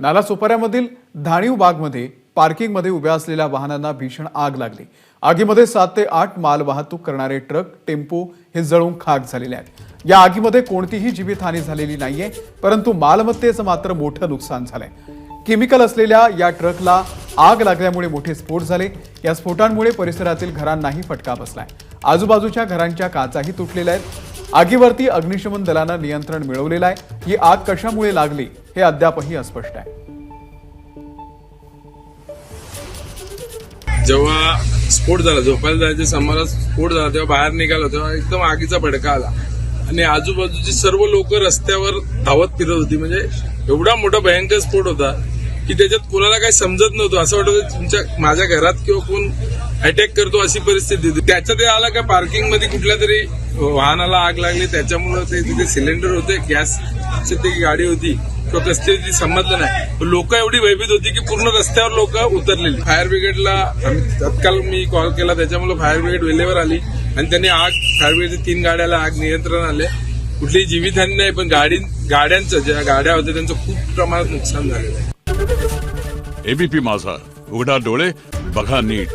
नालासोपाऱ्यामधील धाणीव बागमध्ये पार्किंगमध्ये उभ्या असलेल्या वाहनांना भीषण आग लागली. आगीमध्ये सात ते आठ माल वाहतूक करणारे ट्रक टेम्पो हे जळून खाक झालेले आहेत. या आगीमध्ये कोणतीही जीवितहानी झालेली नाहीये परंतु मालमत्तेचं मात्र मोठं नुकसान झालंय. केमिकल असलेल्या या ट्रकला आग लागल्यामुळे मोठे स्फोट झाले. या स्फोटांमुळे परिसरातील घरांनाही फटका बसलाय. आजूबाजूच्या घरांच्या काचाही तुटलेल्या आहेत. आगीवरती अग्निशमन दलानं नियंत्रण मिळवलेलं आहे. ही आग कशामुळे लागली हे अद्यापही अस्पष्ट आहे. जेव्हा स्फोट झाला झोपायला जायच्या समारात स्फोट झाला तेव्हा बाहेर निघालो तेव्हा एकदम आगीचा भडका आला. आणि आजूबाजूची सर्व लोक रस्त्यावर धावत फिरत होती. म्हणजे एवढा मोठा भयंकर स्फोट होता. की त्याच्यात कोणाला काही समजत नव्हतं. असं वाटत तुमच्या माझ्या घरात किंवा कोण अटॅक करतो अशी परिस्थिती होती. त्याच्यात ते आला का पार्किंगमध्ये कुठल्या तरी वाहनाला आग लागली. त्याच्यामुळे ते तिथे सिलेंडर होते गॅस ती गाडी होती. किंवा कसली ती समजलं नाही. लोक एवढी भयभीत होती की पूर्ण रस्त्यावर लोक उतरलेली. फायर ब्रिगेडला तत्काल तत्काळ मी कॉल केला. त्याच्यामुळे फायर ब्रिगेड वेळेवर आली. आणि त्यांनी आग फायर ब्रिगेडच्या तीन गाड्याला आग नियंत्रण आले. कुठलीही जीवितहानी नाही पण गाडी गाड्यांचं ज्या गाड्या होत्या त्यांचं खूप प्रमाणात नुकसान झालेलं आहे. एबीपी माझा उघडा डोळे बघा नीट.